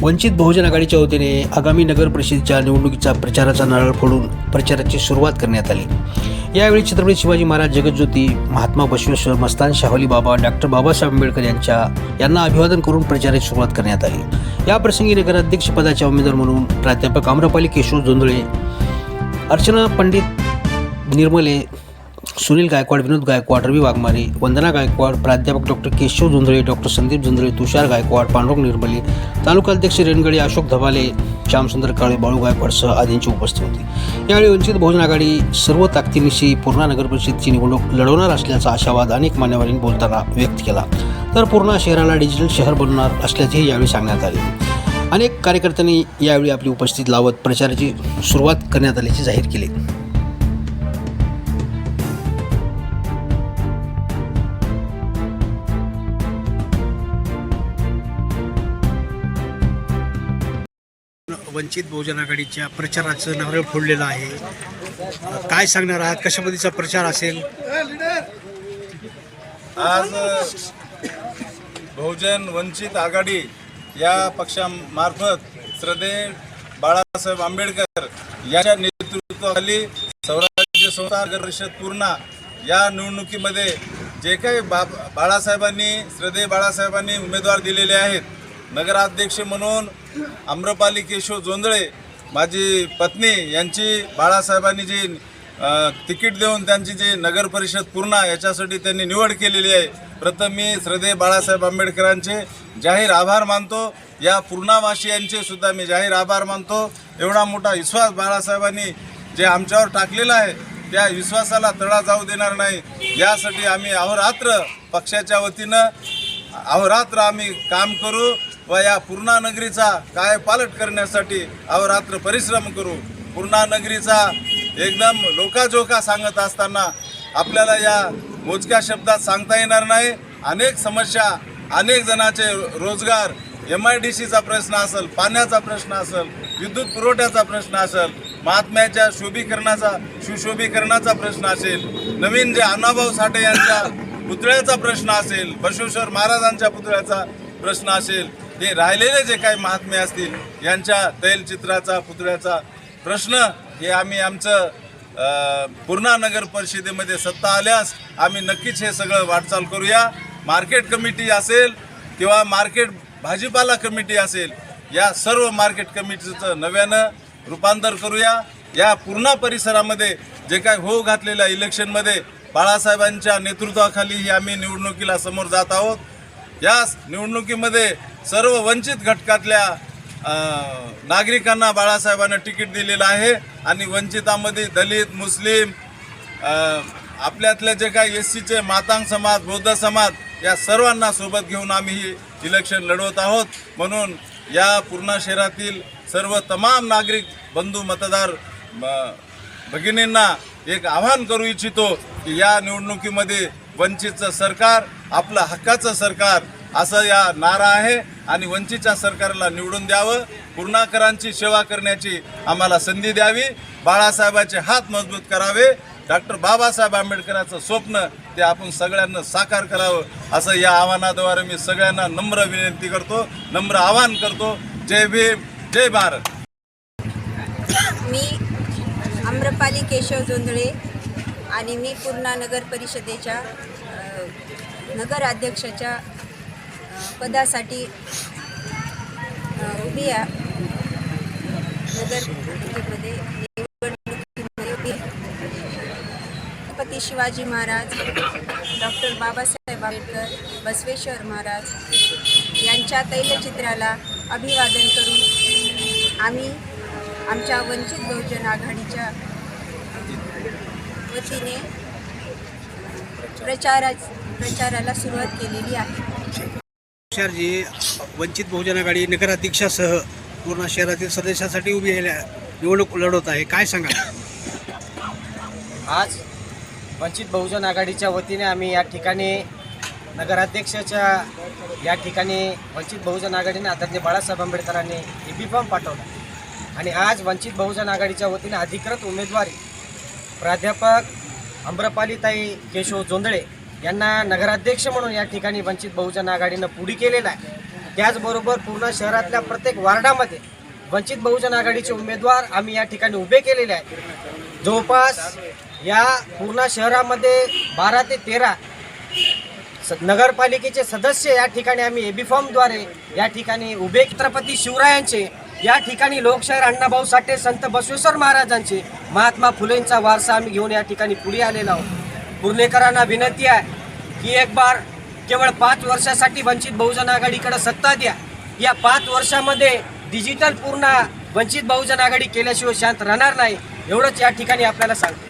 वंचित बहुजन आघाडीच्या वतीने आगामी नगर परिषदेच्या निवडणुकीचा प्रचाराचा नारळ फोडून प्रचाराची सुरुवात करण्यात आली. यावेळी छत्रपती शिवाजी महाराज जगज्योती महात्मा बसवेश्वर मस्तान शाहली बाबा डॉक्टर बाबासाहेब आंबेडकर यांच्या यांना अभिवादन करून प्रचाराची सुरुवात करण्यात आली. या प्रसंगी नगराध्यक्ष पदाच्या उमेदवार म्हणून प्राध्यापक आम्रपाली केशव जोंधळे अर्चना पंडित निर्मले सुनील गायकवाड विनोद गायकवाड रवी वाघमारे वंदना गायकवाड प्राध्यापक डॉक्टर केशव जोंधळे डॉक्टर संदीप जोंधळे तुषार गायकवाड पांडुरंग निर्मले तालुकाध्यक्ष रेणगडे अशोक धबाले श्यामसुंदर काळे बाळू गायकवाडसह आदींची उपस्थित होती. यावेळी वंचित बहुजन आघाडी सर्व ताकदीनिशी पूर्णा नगर निवडणूक लढवणार असल्याचा आशावाद अनेक मान्यवरांनी बोलताना व्यक्त केला. तर पूर्णा शहराला डिजिटल शहर बनवणार असल्याचेही यावेळी सांगण्यात आले. अनेक कार्यकर्त्यांनी यावेळी आपली उपस्थिती लावत प्रचाराची सुरुवात करण्यात आल्याचे जाहीर केले. वंचित बहुजन आघाडीच्या प्रचाराचं नारळ फोडलेलं आहे. काय सांगणार आहात? कशा पद्धतीचा प्रचार असेल? आज बहुजन वंचित आघाडी या पक्षामार्फत श्रद्धे बाळासाहेब आंबेडकर यांच्या नेतृत्वाखाली स्वराज्य संस्था परिषद पूर्णा या निवडणुकीमध्ये जे काही बा बाळासाहेबांनी श्रद्धे बाळासाहेबांनी उमेदवार दिलेले आहेत. नगराध्यक्ष म्हणून आम्रपाली केशव जोंधळे माझी पत्नी यांची बाळासाहेबांनी जी तिकीट देऊन त्यांची जी नगर परिषद पूर्ण याच्यासाठी त्यांनी निवड केलेली आहे. प्रथम मी श्रद्धेय बाळासाहेब आंबेडकरांचे जाहीर आभार मानतो. या पूर्णावासियांचे सुद्धा मी जाहीर आभार मानतो. एवढा मोठा विश्वास बाळासाहेबांनी जे आमच्यावर टाकलेला आहे त्या विश्वासाला तडा जाऊ देणार नाही. यासाठी आम्ही अहोरात्र पक्षाच्या वतीनं अहोरात्र आम्ही काम करू. व या पूर्णा नगरीचा काय पालट करण्यासाठी अवरात्र परिश्रम करू. पूर्णा नगरीचा एकदम लोकाजोका सांगत असताना आपल्याला या मोजक्या शब्दात सांगता येणार नाही. अनेक समस्या अनेक जणांचे रोजगार एम आय डी सीचा प्रश्न असेल पाण्याचा प्रश्न असेल विद्युत पुरवठ्याचा प्रश्न असेल महात्म्याच्या शोभीकरणाचा सुशोभीकरणाचा प्रश्न असेल नवीन जे अण्णाभाऊ साठे यांच्या पुतळ्याचा प्रश्न असेल बसवेश्वर महाराजांच्या पुतळ्याचा प्रश्न असेल हे राहिलेले जे काही महात्मे असतील यांच्या तैलचित्राचा पुतळ्याचा प्रश्न हे आम्ही आमचं पूर्णा नगर परिषदेमध्ये सत्ता आल्यास आम्ही नक्कीच हे सगळं वाटचाल करूया. मार्केट कमिटी असेल किंवा मार्केट भाजीपाला कमिटी असेल या सर्व मार्केट कमिटीचं नव्यानं रूपांतर करूया. या पूर्णा परिसरामध्ये जे काय होऊ घातलेल्या इलेक्शनमध्ये बाळासाहेबांच्या नेतृत्वाखाली ही आम्ही निवडणुकीला समोर जात आहोत. या निवडणुकीमध्ये सर्व वंचित घटकातल्या नागरिकांना बाळासाहेबांना तिकीट दिलेलं आहे आणि वंचितामध्ये दलित मुस्लिम आपल्यातल्या आपल्यातले जे काही एस सीचे मातांग समाज बौद्ध समाज या सर्वांना सोबत घेऊन आम्ही ही इलेक्शन लढवत आहोत. म्हणून या पूर्णा शहरातील सर्व तमाम नागरिक बंधू मतदार ब- भगिनींना एक आव्हान करू इच्छितो की या निवडणुकीमध्ये वंचितचं सरकार आपलं हक्काचं सरकार असं या नारा आहे आणि वंचितच्या सरकारला निवडून द्यावं. पूर्णाकरांची सेवा करण्याची आम्हाला संधी द्यावी. बाळासाहेबांचे हात मजबूत करावे. डॉक्टर बाबासाहेब आंबेडकरांचं स्वप्न ते आपण सगळ्यांना साकार करावं. असं या आव्हानाद्वारे मी सगळ्यांना नम्र विनंती करतो नम्र आवाहन करतो. जय भीम जय भारत. मी आम्रपाली केशव जोंधळे आणि मी पूर्णा नगर परिषदेच्या नगर अध्यक्षाच्या पदासाठी उभी नगरमध्ये निवडणुकीमध्ये उभी छत्रपती शिवाजी महाराज डॉक्टर बाबासाहेब आंबेडकर बसवेश्वर महाराज यांच्या तैलचित्राला अभिवादन करून आम्ही आमच्या वंचित बहुजन आघाडीच्या वतीने प्रचारा प्रचाराला सुरुवात केलेली आहे. तुषारजी वंचित बहुजन आघाडी नगराध्यक्षासह पूर्ण शहरातील सदस्यासाठी उभी आहे निवडणूक लढवत आहे. काय सांगा आज वंचित बहुजन आघाडीच्या वतीने आम्ही या ठिकाणी नगराध्यक्षाच्या या ठिकाणी वंचित बहुजन आघाडीने आदरणीय बाळासाहेब आंबेडकरांनी ए बी फॉर्म पाठवला. आणि आज वंचित बहुजन आघाडीच्या वतीने अधिकृत उमेदवारी प्राध्यापक अम्रपालीताई केशव जोंधळे यांना नगराध्यक्ष म्हणून या ठिकाणी वंचित बहुजन आघाडीनं पुढी केलेला आहे. त्याचबरोबर पूर्ण शहरातल्या प्रत्येक वार्डामध्ये वंचित बहुजन आघाडीचे उमेदवार आम्ही या ठिकाणी उभे केलेले आहेत. जवळपास या पूर्ण शहरामध्ये बारा ते तेरा स- नगरपालिकेचे सदस्य या ठिकाणी आम्ही एबी फॉर्मद्वारे या ठिकाणी उभे. छत्रपती शिवरायांचे या ठिकाणी लोकशाहीर अण्णाभाऊ साठे संत बसवेश्वर महाराजांचे महात्मा फुलेंचा वारसा आम्ही घेऊन या ठिकाणी पुढे आलेलो आहोत. पुर्णेकरांना विनंती आहे की एक बार केवळ पाच वर्षासाठी वंचित बहुजन आघाडीकडे सत्ता द्या. या पाच वर्षामध्ये डिजिटल पूर्ण वंचित बहुजन आघाडी केल्याशिवाय शांत राहणार नाही एवढंच या ठिकाणी आपल्याला सांगतो.